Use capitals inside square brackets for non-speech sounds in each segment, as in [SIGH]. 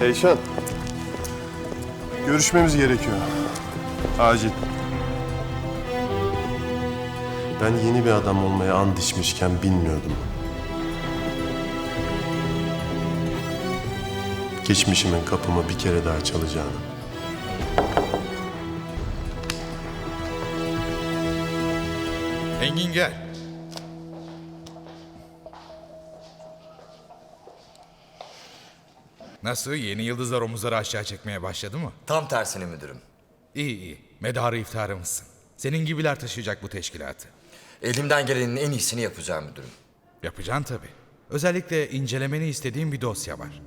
Eyşan. Görüşmemiz gerekiyor. Acil. Ben yeni bir adam olmaya and içmişken bilmiyordum. Geçmişimin kapımı bir kere daha çalacağını. Engin gel. Nasıl? Yeni yıldızlar omuzları aşağı çekmeye başladı mı? Tam tersini müdürüm. İyi iyi. Medarı iftarımızsın. Senin gibiler taşıyacak bu teşkilatı. Elimden gelenin en iyisini yapacağım müdürüm. Yapacaksın tabii. Özellikle incelemeni istediğim bir dosya var.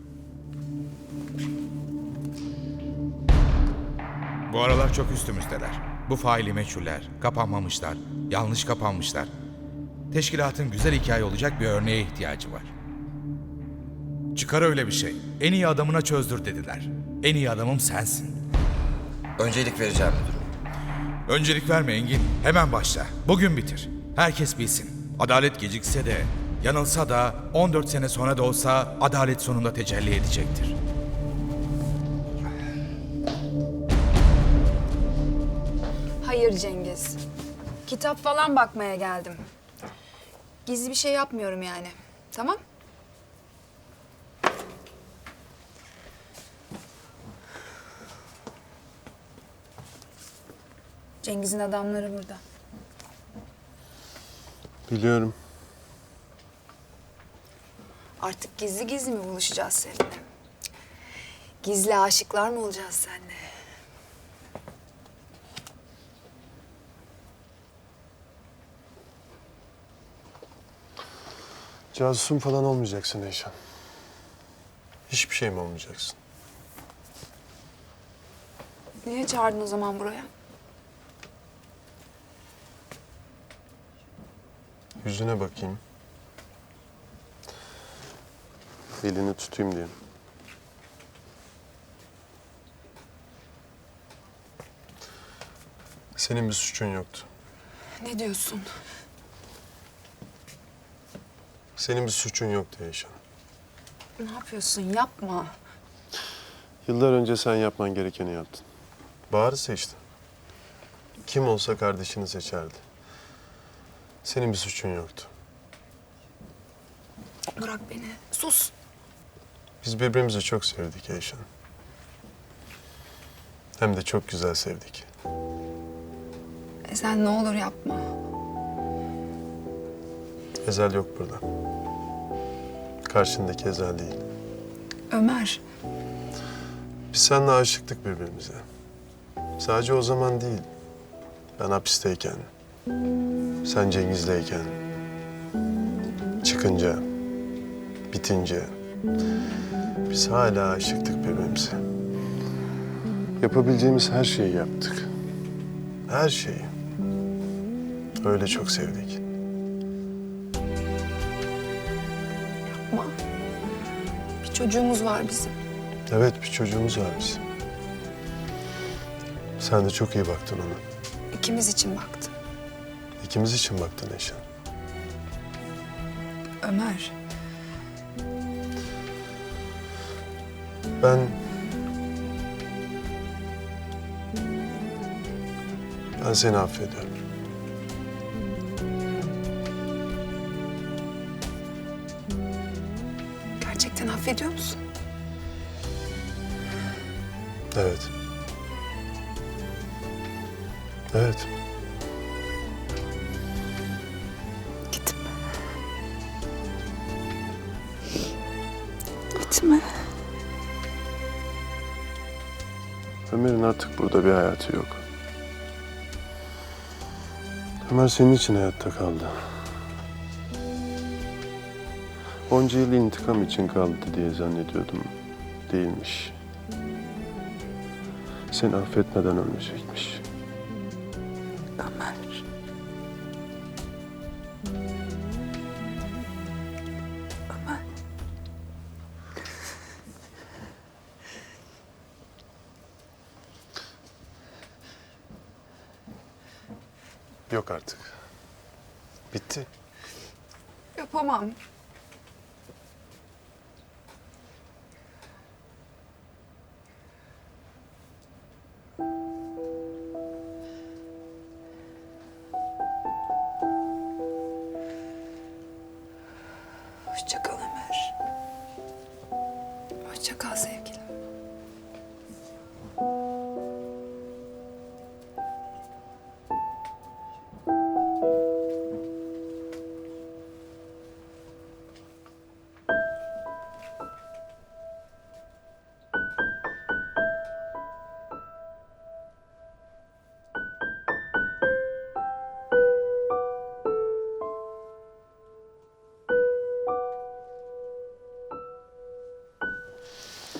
Bu aralar çok üstümüzdeler. Bu faili meçhuller, kapanmamışlar, yanlış kapanmışlar. Teşkilatın güzel hikaye olacak bir örneğe ihtiyacı var. Çıkar öyle bir şey. En iyi adamına çözdür dediler. En iyi adamım sensin. Öncelik vereceğim müdürüm. Öncelik verme Engin. Hemen başla. Bugün bitir. Herkes bilsin. Adalet gecikse de, yanılsa da 14 sene sonra da olsa adalet sonunda tecelli edecektir. Hayır Cengiz. Kitap falan bakmaya geldim. Gizli bir şey yapmıyorum yani. Tamam? Cengiz'in adamları burada. Biliyorum. Artık gizli gizli mi buluşacağız seninle? Gizli aşıklar mı olacağız seninle? Casusun falan olmayacaksın Eyşan. Hiçbir şey mi olmayacaksın? Niye çağırdın o zaman buraya? Yüzüne bakayım. Elini tutayım diye. Senin bir suçun yoktu. Ne diyorsun? Senin bir suçun yoktu Eyşan. Ne yapıyorsun? Yapma. Yıllar önce sen yapman gerekeni yaptın. Bahar'ı seçtin. Kim olsa kardeşini seçerdi. Senin bir suçun yoktu. Bırak beni. Sus. Biz birbirimizi çok sevdik Eyşan. Hem de çok güzel sevdik. E sen ne olur yapma. Ezel yok burada. Karşındaki Ezel değil. Ömer. Biz seninle aşıktık birbirimize. Sadece o zaman değil. Ben hapisteyken, sen Cengiz'leyken, çıkınca, bitince biz hala aşıktık birbirimize. Yapabileceğimiz her şeyi yaptık. Her şeyi. Öyle çok sevdik. Yapma. Bir çocuğumuz var bizim. Evet bir çocuğumuz var bizim. Sen de çok iyi baktın ona. İkimiz için baktım. İkimiz için baktın Eşan. Ömer. Ben... Ben seni affediyorum. Gerçekten affediyor musun? Evet. Evet. Gitme. Ömer'in artık burada bir hayatı yok. Ömer senin için hayatta kaldı. Onca yıl intikam için kaldı diye zannediyordum. Değilmiş. Seni affetmeden ölmeyecekmiş. yok artık. Bitti. Yapamam. Hoşça kal Ömer. Hoşça kal sevgilim.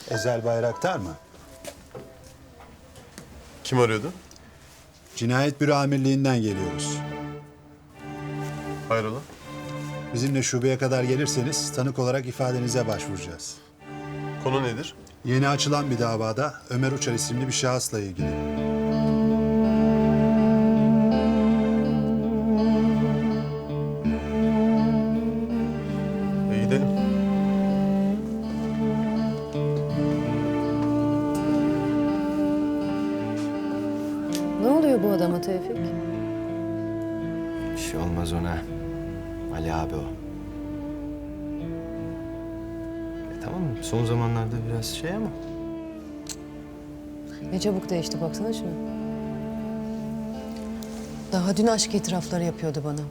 Ezel Bayraktar mı? Kim arıyordu? Cinayet Büro Amirliği'nden geliyoruz. Hayrola? Bizimle şubeye kadar gelirseniz tanık olarak ifadenize başvuracağız. Konu nedir? Yeni açılan bir davada Ömer Uçar isimli bir şahısla ilgili. Tevfik? Bir şey olmaz ona. Ali abi o. E, tamam son zamanlarda biraz şey ama. Ne çabuk değişti baksana şuna. Daha dün aşk itirafları yapıyordu bana.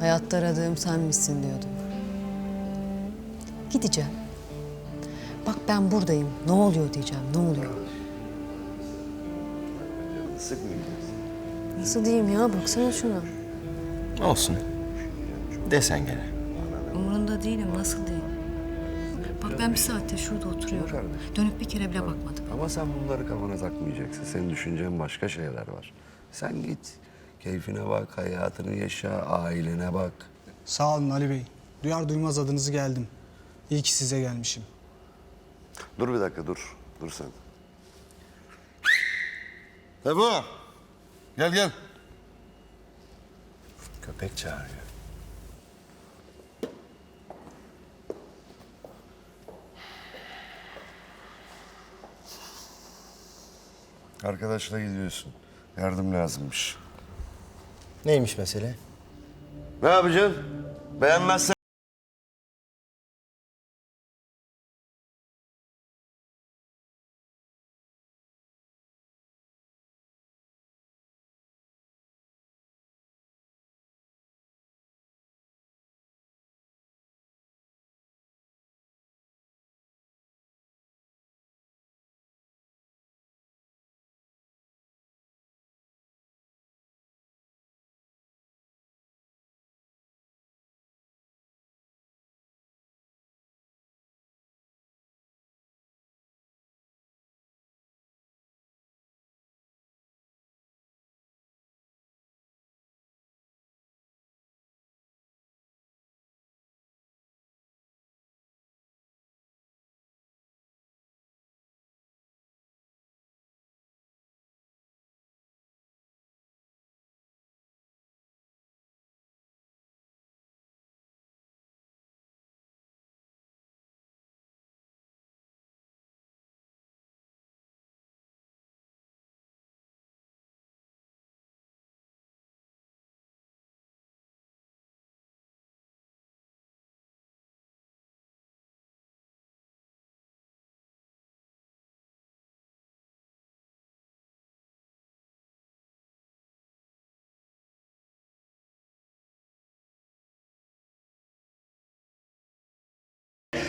Hayatta aradığım sen misin diyordu. Gideceğim. Bak ben buradayım. Ne oluyor diyeceğim. Ne oluyor? Nasıl diyeyim ya? Baksana şuna. Olsun. Desen gene. Umurunda değilim. Nasıl diyeyim? Bak ben bir saattir şurada oturuyorum. Dönüp bir kere bile bakmadım. Ama sen bunları kafana takmayacaksın. Senin düşüneceğin başka şeyler var. Sen git. Keyfine bak, hayatını yaşa, ailene bak. Sağ olun Ali Bey. Duyar duymaz adınızı geldim. İyi ki size gelmişim. Dur bir dakika dur. Dur sen. Ebu! Gel gel. Köpek çağırıyor. Arkadaşla gidiyorsun. Yardım lazımmış. Neymiş mesele? Ne yapacaksın? Beğenmezsen...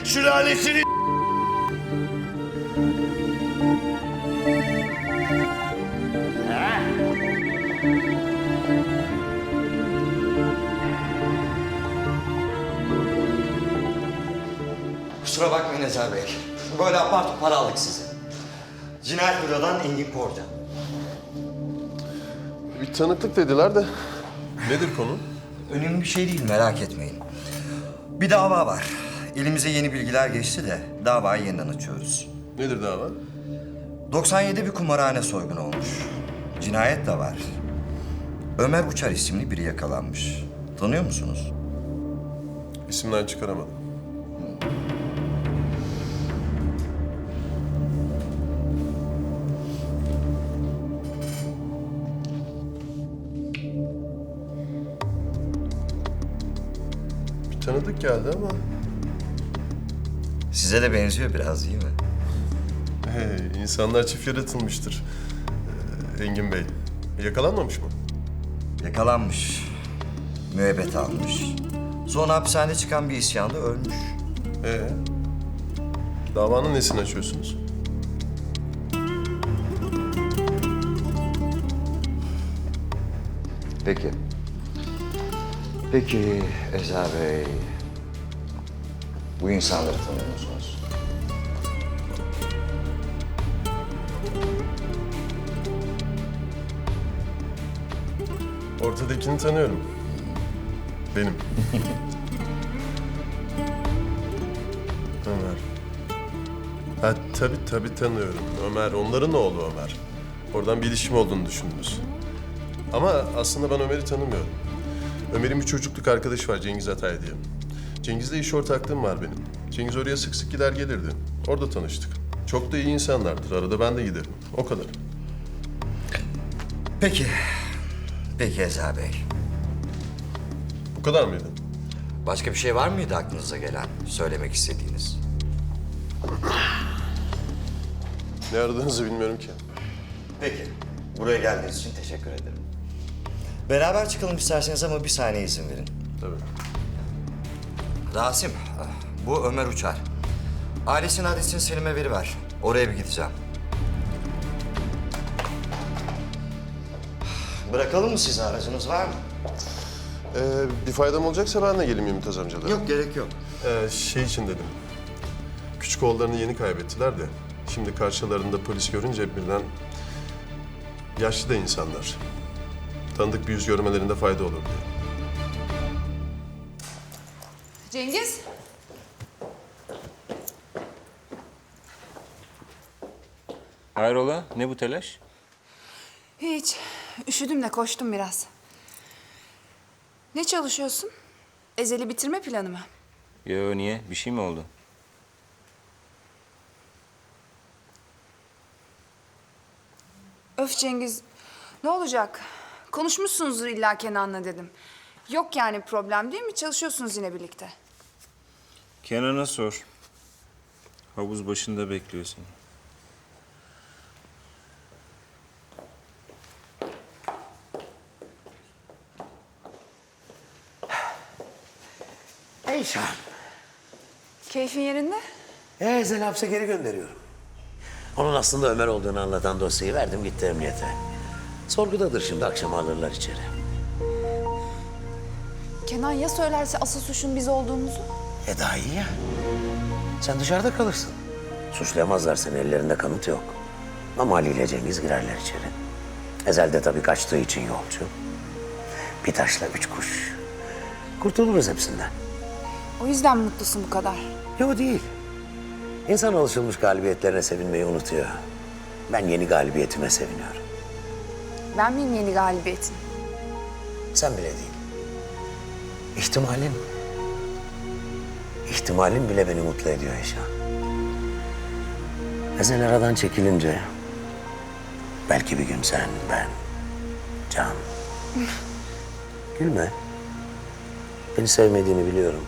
Sülalesini... Kusura bakmayın Ezer Bey. Böyle apar topar aldık sizi. Cinayet Büro'dan Engin Korcan. Bir tanıklık dediler de. Nedir konu? Önemli bir şey değil merak etmeyin. Bir dava var. Elimize yeni bilgiler geçti de davayı yeniden açıyoruz. Nedir dava? 97 bir kumarhane soygunu olmuş. Cinayet de var. Ömer Uçar isimli biri yakalanmış. Tanıyor musunuz? İsimden çıkaramadım. Bir tanıdık tanıdık geldi ama... Size de benziyor biraz değil mi? Hey, insanlar çift yaratılmıştır. Ee, Engin Bey, yakalanmamış mı? Yakalanmış. Müebbet almış. Sonra hapishanede çıkan bir isyanda ölmüş. Ee, davanın nesini açıyorsunuz? Peki. Peki Eza Bey. Bu insanları tanıyor musunuz? Ortadakini tanıyorum. Benim. [LAUGHS] Ömer. Ha tabii tabii tanıyorum. Ömer, onların oğlu Ömer. Oradan bir ilişkim olduğunu düşündünüz. Ama aslında ben Ömer'i tanımıyorum. Ömer'in bir çocukluk arkadaşı var Cengiz Atay diye. Cengiz'le iş ortaklığım var benim. Cengiz oraya sık sık gider gelirdi. Orada tanıştık. Çok da iyi insanlardır. Arada ben de giderim. O kadar. Peki. Peki Eza Bey. Bu kadar mıydı? Başka bir şey var mıydı aklınıza gelen, söylemek istediğiniz? Ne aradığınızı bilmiyorum ki. Peki. Buraya geldiğiniz için teşekkür ederim. Beraber çıkalım isterseniz ama bir saniye izin verin. Tabii. Rasim, bu Ömer Uçar. Ailesinin adresini Selim'e veriver. Oraya bir gideceğim. Bırakalım mı sizi? Aracınız var mı? Ee, bir faydam olacaksa ben de geleyim Mümtaz amcalara. Yok, gerek yok. Ee, şey için dedim. Küçük oğullarını yeni kaybettiler de. Şimdi karşılarında polis görünce birden... Yaşlı da insanlar. Tanıdık bir yüz görmelerinde fayda olur diye. Cengiz? Hayrola? Ne bu telaş? Hiç. Üşüdüm de koştum biraz. Ne çalışıyorsun? Ezeli bitirme planı mı? Yo niye? Bir şey mi oldu? Öf Cengiz. Ne olacak? Konuşmuşsunuzdur illa Kenan'la dedim. Yok yani problem değil mi? Çalışıyorsunuz yine birlikte. Kenan'a sor. Havuz başında bekliyor seni. Eyşan. Keyfin yerinde? Ee, seni hapse geri gönderiyorum. Onun aslında Ömer olduğunu anlatan dosyayı verdim gitti emniyete. Sorgudadır şimdi akşam alırlar içeri. Kenan ya söylerse asıl suçun biz olduğumuzu? E daha iyi ya. Sen dışarıda kalırsın. Suçlayamazlar seni ellerinde kanıt yok. Ama Ali ile Cengiz girerler içeri. Ezel de tabii kaçtığı için yolcu. Bir taşla üç kuş. Kurtuluruz hepsinden. O yüzden mutlusun bu kadar. Yok değil. İnsan alışılmış galibiyetlerine sevinmeyi unutuyor. Ben yeni galibiyetime seviniyorum. Ben miyim yeni galibiyetin? Sen bile değil. İhtimalin. İhtimalin bile beni mutlu ediyor Eşan. Ezel aradan çekilince... ...belki bir gün sen, ben, Can... [LAUGHS] Gülme. Beni sevmediğini biliyorum.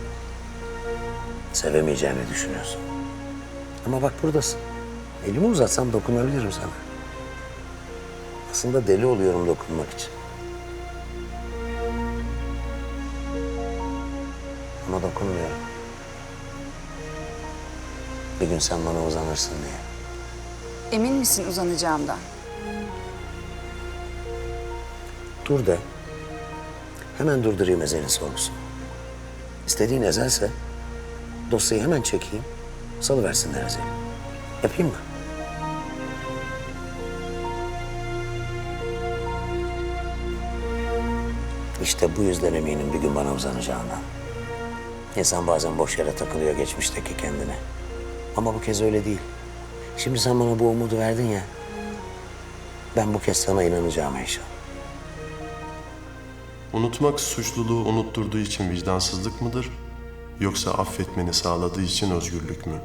Sevemeyeceğini düşünüyorsun. Ama bak buradasın. Elimi uzatsam dokunabilirim sana. Aslında deli oluyorum dokunmak için. Ama dokunmuyorum. Bir gün sen bana uzanırsın diye. Emin misin uzanacağımdan? Dur de. Hemen durdurayım Ezel'in sorgusunu. İstediğin Ezel'se dosyayı hemen çekeyim. Salıversinler Ezel'i. Yapayım mı? İşte bu yüzden eminim bir gün bana uzanacağından. İnsan bazen boş yere takılıyor geçmişteki kendine. Ama bu kez öyle değil. Şimdi sen bana bu umudu verdin ya. Ben bu kez sana inanacağım Eyşan. Unutmak suçluluğu unutturduğu için vicdansızlık mıdır? Yoksa affetmeni sağladığı için özgürlük mü?